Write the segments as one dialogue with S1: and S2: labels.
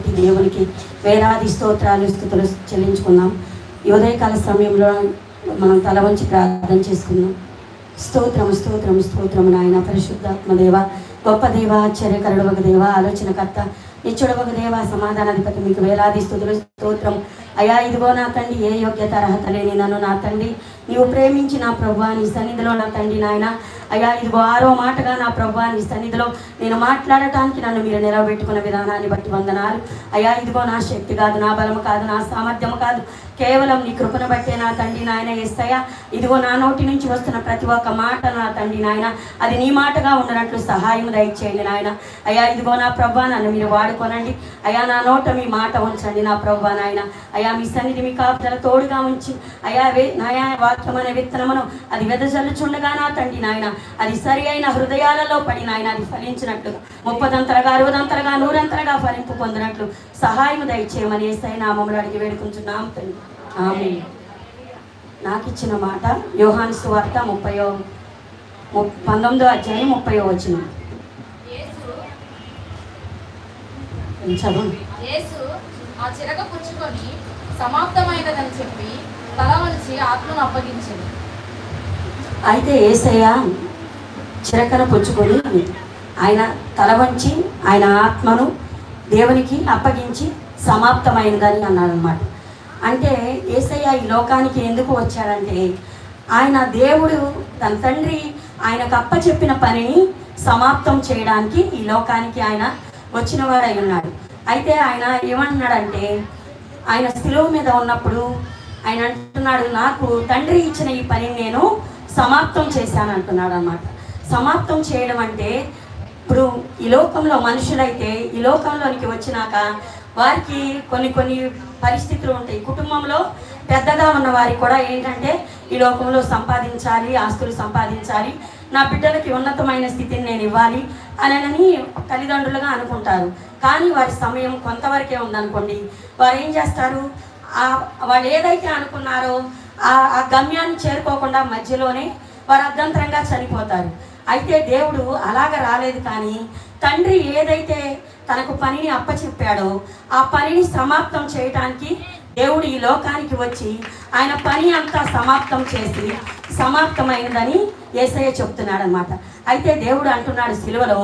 S1: బట్టి దేవునికి వేలాది స్తోత్రాలు స్థుతులు చెల్లించుకుందాం. ఉదయకాల సమయంలో మనం తల వంచి ప్రార్థన చేసుకుందాం. స్తోత్రము స్తోత్రము స్తోత్రము నాయన పరిశుద్ధాత్మ దేవ గొప్ప దేవ ఆశ్చర్యకరుడు ఒక దేవ ఆలోచనకర్త నిచ్చుడు ఒక దేవ సమాధానాధిపతి మీకు వేలాది స్థుతులు స్తోత్రం అయా ఇదిగో నా తండ్రి ఏ యోగ్యత అర్హత లేని నన్ను నా తండ్రి నీవు ప్రేమించి నా ప్రభు నీ సన్నిధిలో నా తండ్రి నాయన అయ్యా ఇదిగో ఆరో మాటగా నా ప్రభా నీ సన్నిధిలో నేను మాట్లాడటానికి నన్ను మీరు నిలబెట్టుకున్న విధానాన్ని బట్టి వందనాలు. అయ్యా ఇదిగో నా శక్తి కాదు నా బలం కాదు నా సామర్థ్యం కాదు. కేవలం నీ కృపను బట్టే నా తండ్రి నాయన ఎస్తయ్యా ఇదిగో నా నోటి నుంచి వస్తున్న ప్రతి ఒక్క మాట నా తండ్రి నాయన. అది నీ మాటగా ఉండనట్లు సహాయం దయచేయండి నాయన. అయ్యా ఇదిగో నా ప్రభా నన్ను మీరు వాడుకోనండి. అయ్యా నా నోట మీ మాట ఉంచండి నా ప్రభా నాయన. అయ్యా మీ సన్నిధి మీ కాపుదల తోడుగా ఉంచి. అయ్యా వే నాయా వాక్యం అనే విత్తనమును అది వెదజల్లుచుండగా నా తండ్రి నాయన. అది సరి అయిన హృదయాలలో పడి నాయన అది ఫలించినట్లుగా ముప్పదంతరగా అరవదంతరగా నూరంతరగా ఫలింపు పొందినట్లు సహాయం దయచేయమని ఏసై నామములు అడిగి వేడుకుంటున్నాం తండ్రి. ఆమె నాకు ఇచ్చిన మాట యోహాన్ సువార్త ముప్పయో పంతొమ్మిదో అధ్యాయం ముప్పయో వచ్చిన
S2: యేసు
S1: చదువు?
S2: యేసు ఆ చిరక పుచ్చుకొని సమాప్తమైనదని చెప్పి తల వంచి ఆత్మను అప్పగించింది
S1: అయితే ఏసయ్య చిరకన పుచ్చుకొని ఆయన తల వంచి ఆయన ఆత్మను దేవునికి అప్పగించి సమాప్తమైనదని అన్నాడనమాట అంటే ఏసయ్య ఈ లోకానికి ఎందుకు వచ్చాడంటే ఆయన దేవుడు తన తండ్రి ఆయనకు అప్పచెప్పిన పనిని సమాప్తం చేయడానికి ఈ లోకానికి ఆయన వచ్చిన వాడై ఉన్నాడు. అయితే ఆయన ఏమంటున్నాడంటే ఆయన స్థిలువ మీద ఉన్నప్పుడు ఆయన అంటున్నాడు నాకు తండ్రి ఇచ్చిన ఈ పనిని నేను సమాప్తం చేశాను అంటున్నాడు అనమాట సమాప్తం చేయడం అంటే ఇప్పుడు ఈ లోకంలో మనుషులైతే ఈ లోకంలోనికి వచ్చినాక వారికి కొన్ని కొన్ని పరిస్థితులు ఉంటాయి. కుటుంబంలో పెద్దగా ఉన్న వారికి కూడా ఏంటంటే ఈ లోకంలో సంపాదించాలి ఆస్తులు సంపాదించాలి నా బిడ్డలకి ఉన్నతమైన స్థితిని నేను ఇవ్వాలి అనని తల్లిదండ్రులుగా అనుకుంటారు. కానీ వారి సమయం కొంతవరకే ఉందనుకోండి. వారు ఏం చేస్తారు? వాళ్ళు ఏదైతే అనుకున్నారో ఆ ఆ గమ్యాన్ని చేరుకోకుండా మధ్యలోనే వారు అర్ధంతరంగా చనిపోతారు. అయితే దేవుడు అలాగ రాలేదు కానీ తండ్రి ఏదైతే తనకు పనిని అప్పచెప్పాడో ఆ పనిని సమాప్తం చేయటానికి దేవుడు ఈ లోకానికి వచ్చి ఆయన పని అంతా సమాప్తం చేసి సమాప్తమైందని ఏసయ్య చెప్తున్నాడు అనమాట అయితే దేవుడు అంటున్నాడు సిలువలో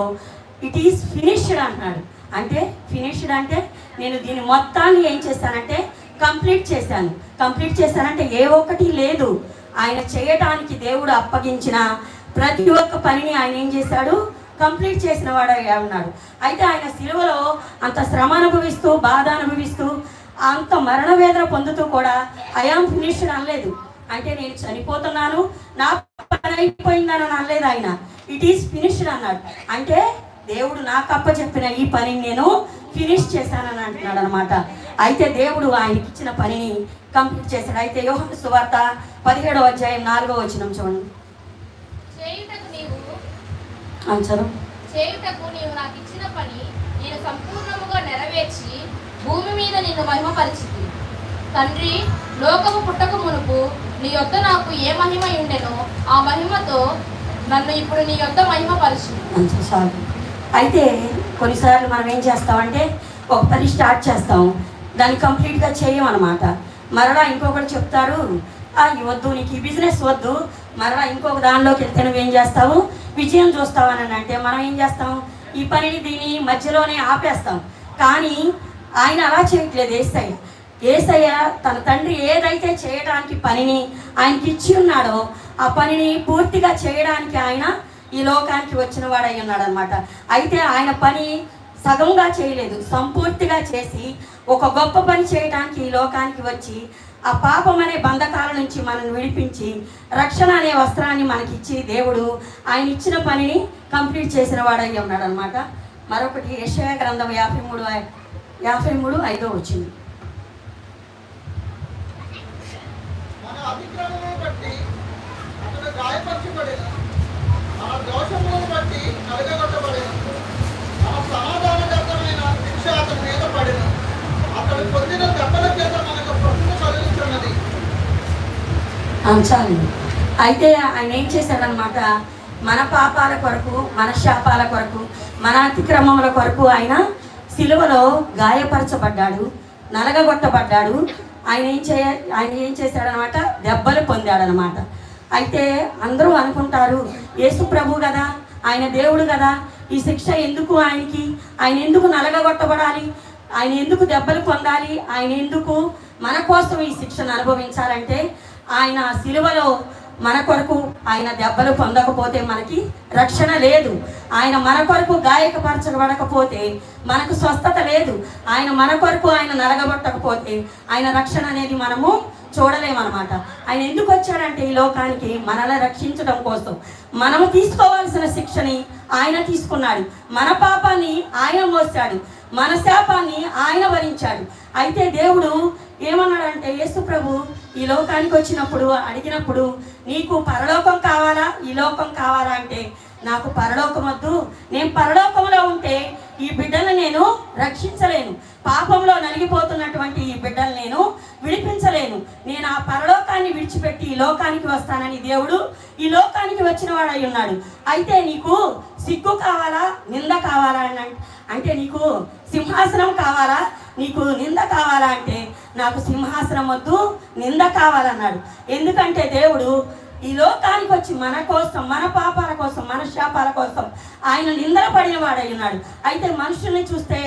S1: ఇట్ ఈస్ ఫినిష్డ్ అంటున్నాడు. అంటే ఫినిష్డ్ అంటే నేను దీని మొత్తాన్ని ఏం చేశానంటే కంప్లీట్ చేశాను. కంప్లీట్ చేశానంటే ఏ ఒక్కటి లేదు. ఆయన చేయటానికి దేవుడు అప్పగించిన ప్రతి ఒక్క పనిని ఆయన ఏం చేశాడు? కంప్లీట్ చేసిన వాడై ఉన్నాడు. అయితే ఆయన సిలువలో అంత శ్రమ అనుభవిస్తూ బాధ అనుభవిస్తూ అంత మరణ వేదన పొందుతూ కూడా ఐఆమ్ ఫినిష్డ్ అనలేదు. అంటే నేను చనిపోతున్నాను నా పని అయిపోయిందని అనలేదు ఆయన. ఇట్ ఈస్ ఫినిష్డ్ అన్నాడు. అంటే దేవుడు నాకు అప్ప చెప్పిన ఈ పనిని నేను ఫినిష్ చేశానని అంటున్నాడు అనమాట అయితే దేవుడు ఆయనకి ఇచ్చిన పనిని కంప్లీట్ చేశాడు. అయితే యోహన్ సువార్త పదిహేడవ అధ్యాయం నాలుగో వచనం చూడండి.
S2: చేయుటకు నీవు
S1: అంచరు
S2: చేయుటకు నీవు నాకు ఇచ్చిన పని నేను సంపూర్ణముగా నెరవేర్చి భూమి మీద నిన్ను మహిమపరిచింది. తండ్రి లోకము పుట్టక మునుపు నీ యొద్ద నాకు ఏ మహిమ ఉండెనో ఆ మహిమతో నన్ను ఇప్పుడు నీ యొద్ద మహిమపరిచి.
S1: చాలు అయితే కొన్నిసార్లు మనం ఏం చేస్తామంటే ఒక పని స్టార్ట్ చేస్తాం. దాన్ని కంప్లీట్గా చేయమన్నమాట. మరలా ఇంకొకటి చెప్తారు "ఆ, ఇది వద్దు నీకు ఈ బిజినెస్ వద్దు మరలా ఇంకొక దానిలోకి వెళ్తే నువ్వేం చేస్తావు? విజయం చూస్తావు అని అంటే మనం ఏం చేస్తాం? ఈ పనిని దీని మధ్యలోనే ఆపేస్తాం. కానీ ఆయన అలా చేయట్లేదు ఏసయ్య. ఏసయ్య తన తండ్రి ఏదైతే చేయడానికి పనిని ఆయనకి ఇచ్చి ఉన్నాడో ఆ పనిని పూర్తిగా చేయడానికి ఆయన ఈ లోకానికి వచ్చిన వాడై ఉన్నాడు అనమాట అయితే ఆయన పని సగంగా చేయలేదు. సంపూర్తిగా చేసి ఒక గొప్ప పని చేయడానికి ఈ లోకానికి వచ్చి ఆ పాపం అనే బంధకాల నుంచి మనల్ని విడిపించి రక్షణ అనే వస్త్రాన్ని మనకిచ్చి దేవుడు ఆయన ఇచ్చిన పనిని కంప్లీట్ చేసిన వాడై ఉన్నాడు అనమాట మరొకటి యశయ గ్రంథం యాభై మూడు యాభై మూడు ఐదో వచ్చింది
S3: దోషములను బట్టి
S1: అంశాలు. అయితే ఆయన ఏం చేశాడనమాట మన పాపాల కొరకు మన శాపాల కొరకు మన అతిక్రమముల కొరకు ఆయన సిలువలో గాయపరచబడ్డాడు నలగగొట్టబడ్డాడు. ఆయన ఏం చేయ ఆయన ఏం చేశాడనమాట దెబ్బలు పొందాడనమాట అయితే అందరూ అనుకుంటారు యేసు ప్రభు కదా ఆయన దేవుడు కదా ఈ శిక్ష ఎందుకు ఆయనకి? ఆయన ఎందుకు నలగగొట్టబడాలి? ఆయన ఎందుకు దెబ్బలు పొందాలి? ఆయన ఎందుకు మన కోసం ఈ శిక్షను అనుభవించాలంటే ఆయన సిలువలో మన కొరకు ఆయన దెబ్బలు పొందకపోతే మనకి రక్షణ లేదు. ఆయన మన కొరకు గాయకపరచబడకపోతే మనకు స్వస్థత లేదు. ఆయన మన కొరకు ఆయన నలగబట్టకపోతే ఆయన రక్షణ అనేది మనము చూడలేమన్నమాట. ఆయన ఎందుకు వచ్చాడంటే ఈ లోకానికి మనల్ని రక్షించడం కోసం. మనము తీసుకోవాల్సిన శిక్షని ఆయన తీసుకున్నాడు. మన పాపాన్ని ఆయన మోసాడు. మన శాపాన్ని ఆయన భరించాడు అయితే దేవుడు ఏమన్నాడంటే యేసు ప్రభు ఈ లోకానికి వచ్చినప్పుడు అడిగినప్పుడు నీకు పరలోకం కావాలా? ఈ లోకం కావాలా? అంటే నాకు పరలోకం వద్దు. నేను పరలోకంలో ఉంటే ఈ బిడ్డను నేను రక్షించలేను. పాపంలో నలిగిపోతున్నటువంటి ఈ బిడ్డలు నేను విడిపించలేను. నేను ఆ పరలోకాన్ని విడిచిపెట్టి ఈ లోకానికి వస్తానని దేవుడు ఈ లోకానికి వచ్చిన వాడై ఉన్నాడు. అయితే నీకు సిగ్గు కావాలా? నింద కావాలా? అని అంటే నీకు సింహాసనం కావాలా? నీకు నింద కావాలా అంటే నాకు సింహాసనం వద్దు నింద కావాలన్నాడు. ఎందుకంటే దేవుడు ఈ లోకానికి వచ్చి మన కోసం మన పాపాల కోసం మన శాపాల కోసం ఆయన నిందల పడిన వాడైనాడు ఉన్నాడు అయితే మనుషుల్ని చూస్తే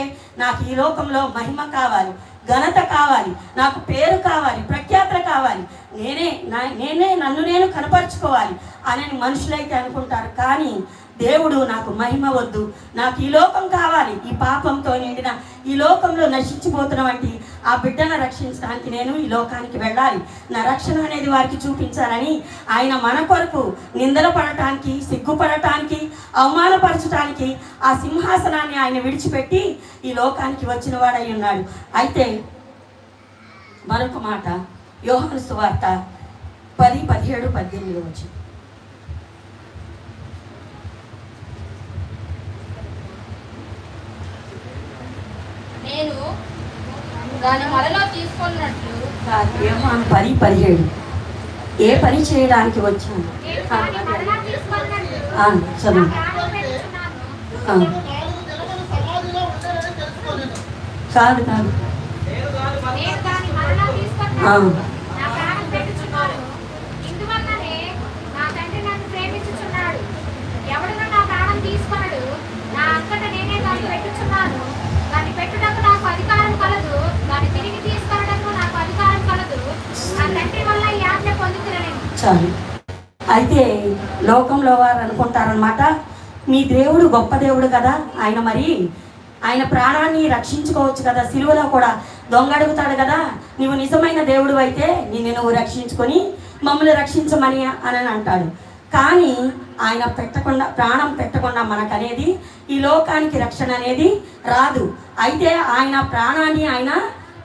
S1: నాకు ఈ లోకంలో మహిమ కావాలి ఘనత కావాలి నాకు పేరు కావాలి ప్రఖ్యాతలు కావాలి. నేనే నా నేనే నన్ను నేను కనపరుచుకోవాలి అని మనుషులైతే అనుకుంటారు. కానీ దేవుడు నాకు మహిమ వద్దు. నాకు ఈ లోకం కావాలి. ఈ పాపంతో నిండిన ఈ లోకంలో నశించిపోతున్న వంటి ఆ బిడ్డను రక్షించడానికి నేను ఈ లోకానికి వెళ్ళాలి. నా రక్షణ అనేది వారికి చూపించాలని ఆయన మన కొరకు నిందలు పడటానికి సిగ్గుపడటానికి అవమానపరచడానికి ఆ సింహాసనాన్ని ఆయన విడిచిపెట్టి ఈ లోకానికి వచ్చిన వాడై ఉన్నాడు. అయితే మరొక మాట యోహాను సువార్త పది పదిహేడు పద్దెనిమిది వచ్చింది.
S2: నేను దాని మరలా తీసుకున్నట్లు.
S1: యోహాను పది పదిహేడు. ఏ పని చేయడానికి వచ్చాను చదువు. కాదు కాదు. ఆ,
S4: నా ప్రాణం. ఇందువల్లనే నా అంతట నేనే దాన్ని పెట్టుచున్నాను. దాన్ని పెట్టుటకు
S1: చాలు. అయితే లోకంలో వారు అనుకుంటారనమాట మీ దేవుడు గొప్ప దేవుడు కదా ఆయన మరి ఆయన ప్రాణాన్ని రక్షించుకోవచ్చు కదా సిలువలో కూడా దొంగ అడుగుతాడు కదా నువ్వు నిజమైన దేవుడు అయితే నిన్ను నువ్వు రక్షించుకొని మమ్మల్ని రక్షించమని అని అంటాడు. కానీ ఆయన పెట్టకుండా ప్రాణం పెట్టకుండా మనకనేది ఈ లోకానికి రక్షణ అనేది రాదు. అయితే ఆయన ప్రాణాన్ని ఆయన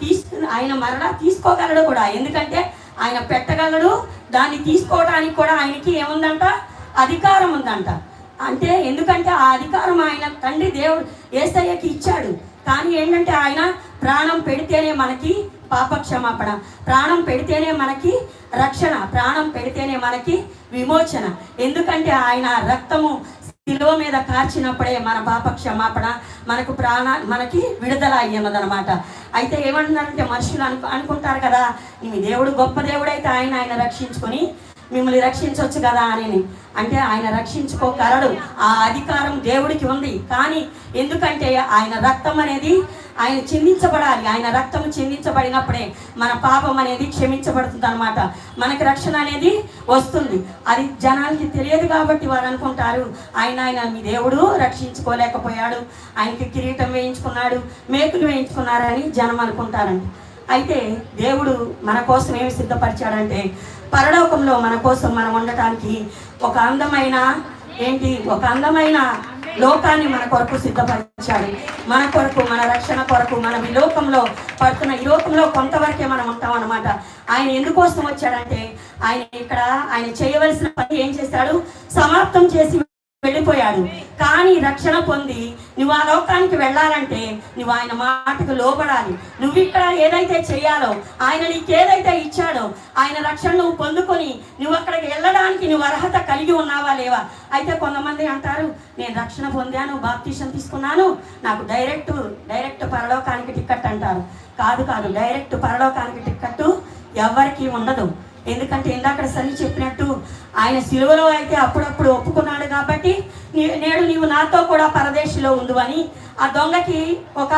S1: తీసుకు ఆయన మరలా తీసుకోగలడు కూడా. ఎందుకంటే ఆయన పెట్టగలడు. దాన్ని తీసుకోవడానికి కూడా ఆయనకి ఏముందంట? అధికారం ఉందంట. అంటే ఎందుకంటే ఆ అధికారం ఆయన తండ్రి దేవుడు ఏసయ్యకి ఇచ్చాడు. కానీ ఏంటంటే ఆయన ప్రాణం పెడితేనే మనకి పాపక్షమాపణ ప్రాణం పెడితేనే మనకి రక్షణ ప్రాణం పెడితేనే మనకి విమోచన. ఎందుకంటే ఆయన రక్తము శిలువ మీద కార్చినప్పుడే మన పాప క్షమాపణ మనకు ప్రాణ మనకి విడుదల అయ్యన్నదనమాట అయితే ఏమంటున్నారంటే మనుషులు అను అనుకుంటారు కదా మీ దేవుడు గొప్ప దేవుడైతే ఆయన ఆయన రక్షించుకొని మిమ్మల్ని రక్షించవచ్చు కదా అని. అంటే ఆయన రక్షించుకోగలడు. ఆ అధికారం దేవుడికి ఉంది. కానీ ఎందుకంటే ఆయన రక్తం అనేది ఆయన చిందించబడాలి. ఆయన రక్తం చిందించబడినప్పుడే మన పాపం అనేది క్షమించబడుతుంది అనమాట మనకి రక్షణ అనేది వస్తుంది. అది జనాలకి తెలియదు కాబట్టి వారు అనుకుంటారు ఆయన ఆయన మీ దేవుడు రక్షించుకోలేకపోయాడు. ఆయనకి కిరీటం వేయించుకున్నాడు మేకులు వేయించుకున్నారని జనం అనుకుంటారండి. అయితే దేవుడు మన కోసం ఏమి సిద్ధపరిచాడంటే పరలోకంలో మన కోసం మనం ఉండటానికి ఒక అందమైన ఏంటి? ఒక అందమైన లోకాన్ని మన కొరకు సిద్ధపరిచాడు. మన కొరకు మన రక్షణ కొరకు మనం ఈ లోకంలో పడుతున్న ఈ లోకంలో కొంతవరకే మనం ఉంటాం అనమాట ఆయన ఎందుకోసం వచ్చాడంటే ఆయన ఇక్కడ ఆయన చేయవలసిన పని ఏం చేశాడు? సమాప్తం చేసి వెళ్ళిపోయాడు. కానీ రక్షణ పొంది నువ్వు ఆ లోకానికి వెళ్ళాలంటే నువ్వు ఆయన మాటకు లోబడాలి. నువ్వు ఇక్కడ ఏదైతే చేయాలో ఆయన నీకు ఏదైతే ఇచ్చాడో ఆయన రక్షణ నువ్వు పొందుకొని నువ్వు అక్కడికి వెళ్ళడానికి నువ్వు అర్హత కలిగి ఉన్నావా లేవా? అయితే కొంతమంది అంటారు నేను రక్షణ పొందాను బాప్తీషన్ తీసుకున్నాను నాకు డైరెక్ట్ డైరెక్ట్ పరలోకానికి టిక్కెట్ అంటారు. కాదు కాదు డైరెక్ట్ పరలోకానికి టిక్కెట్ ఎవరికీ ఉండదు. ఎందుకంటే ఇందాక సన్ని చెప్పినట్టు ఆయన సిలువలో అయితే అప్పుడప్పుడు ఒప్పుకున్నాడు కాబట్టి నీ- నేడు నీవు నాతో కూడా పరదేశిలో ఉండువని ఆ దొంగకి ఒక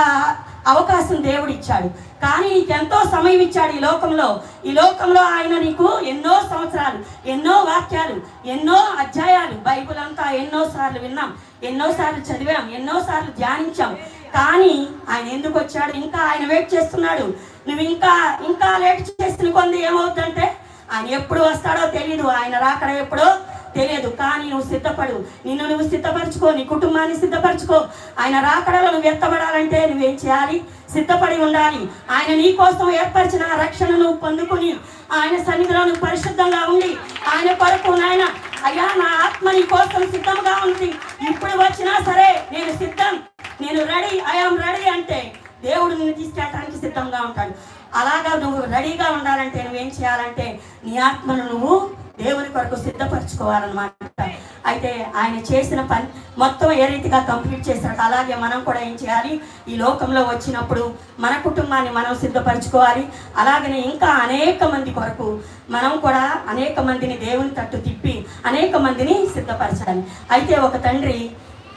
S1: అవకాశం దేవుడు ఇచ్చాడు. కానీ నీకు ఎంతో సమయం ఇచ్చాడు ఈ లోకంలో. ఈ లోకంలో ఆయన నీకు ఎన్నో సంవత్సరాలు ఎన్నో వాక్యాలు ఎన్నో అధ్యాయాలు బైబుల్ అంతా ఎన్నోసార్లు విన్నాం ఎన్నోసార్లు చదివాం ఎన్నోసార్లు ధ్యానించాం. కానీ ఆయన ఎందుకు వచ్చాడు? ఇంకా ఆయన వెయిట్ చేస్తున్నాడు. నువ్వు ఇంకా ఇంకా లేట్ చేసిన కొంది ఏమవుతుందంటే ఆయన ఎప్పుడు వస్తాడో తెలియదు ఆయన రాకడ ఎప్పుడో తెలియదు. కానీ నువ్వు సిద్ధపడు. నిన్ను నువ్వు సిద్ధపరచుకో. నీ కుటుంబాన్ని సిద్ధపరచుకో. ఆయన రాకడలో నువ్వు ఎత్తబడాలంటే నువ్వేం చేయాలి? సిద్ధపడి ఉండాలి. ఆయన నీ కోసం ఏర్పరిచిన రక్షణను పొందుకుని ఆయన సన్నిధిలో నువ్వు పరిశుద్ధంగా ఉండి ఆయన కొరకు నాయన అయ్యా నా ఆత్మ నీ కోసం సిద్ధంగా ఉంది. ఇప్పుడు వచ్చినా సరే నేను సిద్ధం. నేను రెడీ. ఐఆమ్ రెడీ అంటే దేవుడు నిన్ను తీసుకెళ్ళడానికి సిద్ధంగా ఉంటాడు. అలాగా నువ్వు రెడీగా ఉండాలంటే నువ్వేం చేయాలంటే నీ ఆత్మను నువ్వు దేవుని కొరకు సిద్ధపరచుకోవాలన్నమాట. అయితే ఆయన చేసిన పని మొత్తం ఏ రీతిగా కంప్లీట్ చేశాడు అలాగే మనం కూడా ఏం చేయాలి? ఈ లోకంలో వచ్చినప్పుడు మన కుటుంబాన్ని మనం సిద్ధపరచుకోవాలి. అలాగనే ఇంకా అనేక మంది కొరకు మనం కూడా అనేక మందిని దేవుని తట్టు తిప్పి అనేక మందిని సిద్ధపరచాలి. అయితే ఒక తండ్రి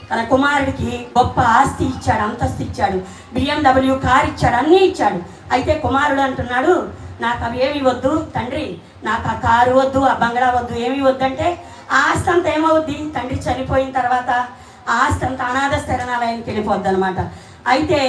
S1: తన కుమారుడికి గొప్ప ఆస్తి ఇచ్చాడు అంతస్తు ఇచ్చాడు బిఎండబ్ల్యూ కార్ ఇచ్చాడు అన్నీ ఇచ్చాడు. అయితే కుమారుడు అంటున్నాడు నాకు అవి ఏమి వద్దు తండ్రి నాకు ఆ కారు వద్దు ఆ బంగ్లా వద్దు ఏమి వద్దంటే ఆ ఆస్తి అంతా ఏమవుద్ది? తండ్రి చనిపోయిన తర్వాత ఆ ఆస్తి అంతా అనాథ స్థిరణాలయానికి వెళ్ళిపోద్ది అనమాట అయితే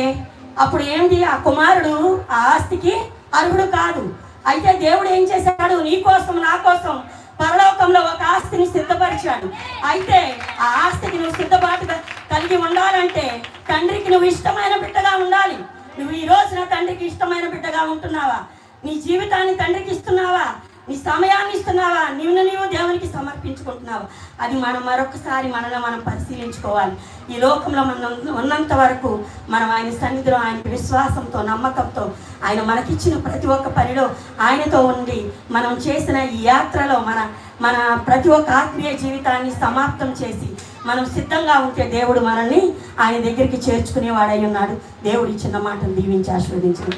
S1: అప్పుడు ఏంటి? ఆ కుమారుడు ఆ ఆస్తికి అర్హుడు కాదు. అయితే దేవుడు ఏం చేశాడు? నీ కోసం నా కోసం పరలోకంలో ఒక ఆస్తిని సిద్ధపరిచాడు. అయితే ఆ ఆస్తికి నువ్వు సిద్ధపాటు కలిగి ఉండాలంటే తండ్రికి నువ్వు ఇష్టమైన బిడ్డగా ఉండాలి. నువ్వు ఈ రోజున తండ్రికి ఇష్టమైన బిడ్డగా ఉంటున్నావా? నీ జీవితాన్ని తండ్రికి ఇస్తున్నావా? నీ సమయాన్ని ఇస్తున్నావా? నిన్ను నీవు దేవునికి సమర్పించుకుంటున్నావా. అది మనం మరొకసారి మనలో మనం పరిశీలించుకోవాలి. ఈ లోకంలో మనం ఉన్నంత వరకు మనం ఆయన సన్నిధిలో ఆయన విశ్వాసంతో నమ్మకంతో ఆయన మనకిచ్చిన ప్రతి ఒక్క పనిలో ఆయనతో ఉండి మనం చేసిన ఈ యాత్రలో మన మన ప్రతి ఒక్క ఆత్మీయ జీవితాన్ని సమాప్తం చేసి మనం సిద్ధంగా ఉంటే దేవుడు మనల్ని ఆయన దగ్గరికి చేర్చుకునేవాడై ఉన్నాడు. దేవుడు ఇచ్చిన మాటను దీవించి ఆశీర్వదించింది